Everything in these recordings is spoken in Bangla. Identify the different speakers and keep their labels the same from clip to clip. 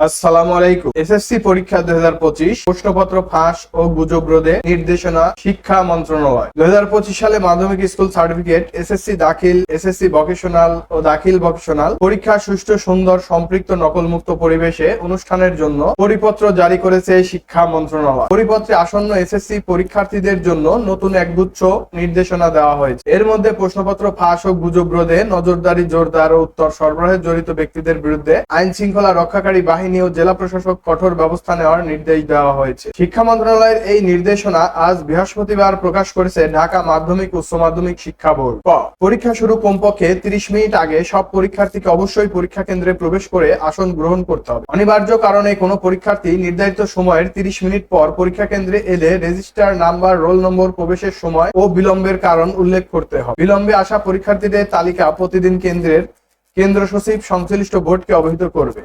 Speaker 1: আসসালামু আলাইকুম। এসএসসি পরীক্ষা দুই হাজার পঁচিশ, প্রশ্নপত্র ফাঁস ও গুজব রোধে নির্দেশনা শিক্ষা মন্ত্রণালয়। দুই হাজার পঁচিশ সালে মাধ্যমিক স্কুল সার্টিফিকেট, এসএসসি দাখিল, এসএসসি ভকেশনাল ও দাখিল ভকেশনাল পরীক্ষা সুষ্ঠু, সুন্দর, সম্পৃক্ত, নকলমুক্ত পরিবেশে অনুষ্ঠানের জন্য পরিপত্র জারি করেছে শিক্ষা মন্ত্রণালয়। পরিপত্রে আসন্ন এসএসসি পরীক্ষার্থীদের জন্য নতুন একগুচ্ছ নির্দেশনা দেওয়া হয়েছে। এর মধ্যে প্রশ্নপত্র ফাঁস ও গুজব রোধে নজরদারি, জোরদার ও উত্তর সরবরাহে জড়িত ব্যক্তিদের বিরুদ্ধে আইন শৃঙ্খলা রক্ষাকারী বাহিনী ও জেলা প্রশাসক কঠোর ব্যবস্থা নেওয়ার নির্দেশ দেওয়া হয়েছে। শিক্ষা মন্ত্রণালয়ের এই নির্দেশনা আজ বৃহস্পতিবার প্রকাশ করেছে ঢাকা মাধ্যমিক উচ্চ মাধ্যমিক শিক্ষা বোর্ড। পরীক্ষা শুরু কমপক্ষে তিরিশ মিনিট আগে সব পরীক্ষার্থীকে অবশ্যই পরীক্ষা কেন্দ্রে প্রবেশ করে আসন গ্রহণ করতে হবে। অনিবার্য কারণে কোনো পরীক্ষার্থী নির্ধারিত সময়ের তিরিশ মিনিট পর পরীক্ষা কেন্দ্রে এলে রেজিস্টার নাম্বার, রোল নম্বর, প্রবেশের সময় ও বিলম্বের কারণ উল্লেখ করতে হবে। বিলম্বে আসা পরীক্ষার্থীদের তালিকা প্রতিদিন কেন্দ্রের কেন্দ্র সচিব সংশ্লিষ্ট বোর্ডকে অবহিত করবে।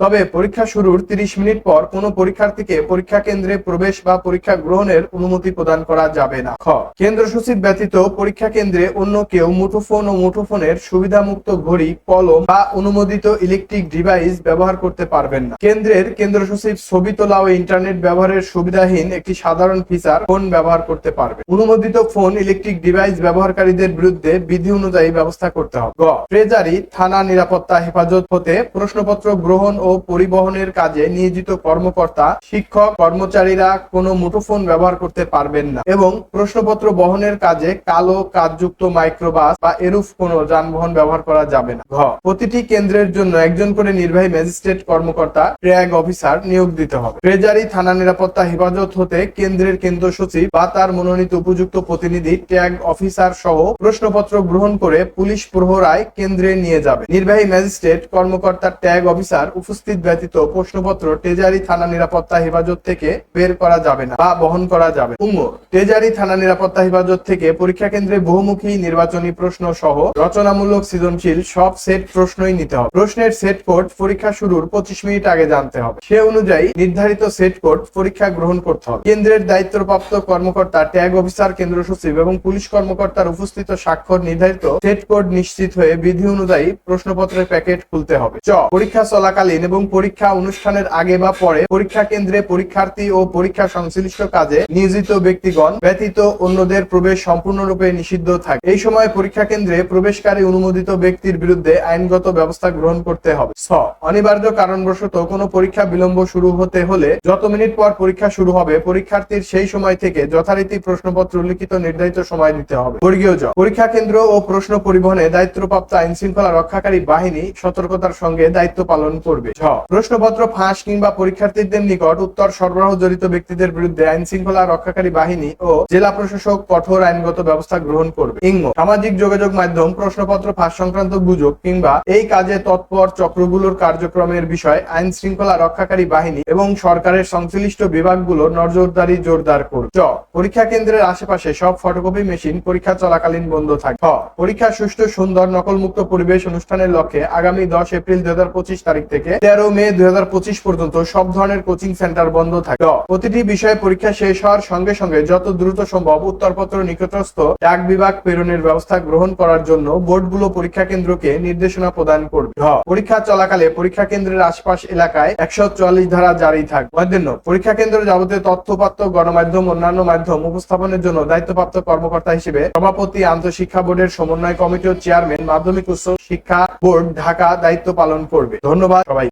Speaker 1: তবে পরীক্ষা শুরুর 30 মিনিট পর কোনো পরীক্ষার্থীকে পরীক্ষা কেন্দ্রে প্রবেশ বা পরীক্ষা গ্রহণের অনুমতি প্রদান করা যাবে না। খ। কেন্দ্র সচিব ব্যতীত পরীক্ষা কেন্দ্রে অন্য কেউ মুঠোফোন ও মুঠোফোনের সুবিধামুক্ত ঘড়ি, কলম বা অনুমোদিত ইলেকট্রিক ডিভাইস ব্যবহার করতে পারবেন না। কেন্দ্রের কেন্দ্র সচিব ছবি তোলা ও ইন্টারনেট ব্যবহারের সুবিধাহীন একটি সাধারণ ফিচার ফোন ব্যবহার করতে পারবে। অনুমোদিত ফোন, ইলেকট্রিক ডিভাইস ব্যবহারকারীদের বিরুদ্ধে বিধি অনুযায়ী ব্যবস্থা করতে হবে। গ। ট্রেজারি, থানা নিরাপত্তা, হেফাজত হতে প্রশ্নপত্র গ্রহণ পরিবহনের কাজে নিয়োজিত কর্মকর্তা, শিক্ষক, কর্মচারীরা কোনো মুঠোফোন ব্যবহার করতে পারবেন না এবং প্রশ্নপত্র বহনের কাজে কালো কাজযুক্ত মাইক্রোবাস বা এরূপ কোনো যানবাহন ব্যবহার করা যাবে না। ঘ, প্রতিটি কেন্দ্রের জন্য একজন করে নির্বাহী ম্যাজিস্ট্রেট কর্মকর্তা ট্র্যাগ অফিসার নিয়োগ দিতে হবে। ট্রেজারি, থানা নিরাপত্তা, হেফাজত হতে কেন্দ্রের কেন্দ্র সচিব বা তার মনোনীত উপযুক্ত প্রতিনিধি ট্যাগ অফিসার সহ প্রশ্নপত্র গ্রহণ করে পুলিশ প্রহরায় কেন্দ্রে নিয়ে যাবে। নির্বাহী ম্যাজিস্ট্রেট, কর্মকর্তা ট্যাগ অফিসার উপস্থিত ব্যতীত প্রশ্নপত্র ট্রেজারি থানা নিরাপত্তা হেফাজত থেকে বের করা যাবে না বা বহন করা যাবে উঙ্গ ট্রেজারি থানা নিরাপত্তা হেফাজত থেকে পরীক্ষা কেন্দ্রে বহুমুখী নির্বাচনী প্রশ্ন সহ রচনামূলক সৃজনশীল সব সেট প্রশ্নই নিতে হবে। প্রশ্নের সেট কোড পরীক্ষা শুরুর পঁচিশ মিনিট আগে জানতে হবে। সে অনুযায়ী নির্ধারিত সেট কোড পরীক্ষা গ্রহণ করতে হবে। কেন্দ্রের দায়িত্বপ্রাপ্ত কর্মকর্তা, ট্যাগ অফিসার, কেন্দ্র সচিব এবং পুলিশ কর্মকর্তার উপস্থিত স্বাক্ষর নির্ধারিত সেট কোড নিশ্চিত হয়ে বিধি অনুযায়ী প্রশ্নপত্রের প্যাকেট খুলতে হবে। চ, পরীক্ষা চলাকালীন এবং পরীক্ষা অনুষ্ঠানের আগে বা পরে পরীক্ষা কেন্দ্রে পরীক্ষার্থী ও পরীক্ষা সংশ্লিষ্ট কাজে নিয়োজিত ব্যক্তিগণ ব্যতীত অন্যদের প্রবেশ সম্পূর্ণরূপে নিষিদ্ধ থাকে। এই সময় পরীক্ষা কেন্দ্রে প্রবেশকারী অনুমোদিত ব্যক্তির বিরুদ্ধে আইনগত ব্যবস্থা গ্রহণ করতে হবে। ছ। অনিবার্য কারণবশত কোনো পরীক্ষা বিলম্ব শুরু হতে হলে যত মিনিট পর পরীক্ষা শুরু হবে, পরীক্ষার্থীর সেই সময় থেকে যথারীতি প্রশ্নপত্র লিখিত নির্ধারিত সময় দিতে হবে। বর্গীয় জ। পরীক্ষা কেন্দ্র ও প্রশ্ন পরিবহনে দায়িত্বপ্রাপ্ত আইন শৃঙ্খলা রক্ষাকারী বাহিনী সতর্কতার সঙ্গে দায়িত্ব পালন করবে। প্রশ্নপত্র ফাঁস কিংবা পরীক্ষার্থীদের নিকট উত্তর সরবরাহ জড়িত ব্যক্তিদের বিরুদ্ধে আইন শৃঙ্খলা রক্ষাকারী বাহিনী ও জেলা প্রশাসক কঠোর আইনগত ব্যবস্থা গ্রহণ করবে। ইঙ্গ সামাজিক যোগাযোগ মাধ্যম, প্রশ্নপত্র ফাঁস সংক্রান্ত গুজব কিংবা এই কাজে তৎপর চক্রগুলোর কার্যক্রমের বিষয় আইন শৃঙ্খলা রক্ষাকারী বাহিনী এবং সরকারের সংশ্লিষ্ট বিভাগগুলোর নজরদারি জোরদার করবে। চ, পরীক্ষা কেন্দ্রের আশেপাশে সব ফটোকপি মেশিন পরীক্ষা চলাকালীন বন্ধ থাকে। খ, পরীক্ষা সুষ্ঠু, সুন্দর, নকলমুক্ত পরিবেশ অনুষ্ঠানের লক্ষ্যে আগামী দশ এপ্রিল দুই হাজার পঁচিশ তারিখ থেকে তেরো মে দুই হাজার পঁচিশ পর্যন্ত সব ধরনের কোচিং সেন্টার বন্ধ থাকে। প্রতিটি বিষয়ে পরীক্ষা শেষ হওয়ার সঙ্গে সঙ্গে যত দ্রুত সম্ভব উত্তরপত্র নিকটস্থ ডাক বিভাগ প্রেরণের ব্যবস্থা গ্রহণ করার জন্য বোর্ডগুলো পরীক্ষা কেন্দ্রকে নির্দেশনা প্রদান করবে। পরীক্ষা চলাকালে পরীক্ষা কেন্দ্রের আশপাশ এলাকায় একশো চুয়াল্লিশ ধারা জারি থাকবে। মধ্যাহ্ন। পরীক্ষা কেন্দ্র যাবতীয় তথ্যপাত্র গণমাধ্যম, অন্যান্য মাধ্যম উপস্থাপনের জন্য দায়িত্বপ্রাপ্ত কর্মকর্তা হিসেবে সভাপতি, আন্তঃশিক্ষা বোর্ডের সমন্বয় কমিটি ও চেয়ারম্যান, মাধ্যমিক উচ্চ শিক্ষা বোর্ড, ঢাকা দায়িত্ব পালন করবে। ধন্যবাদ সবাই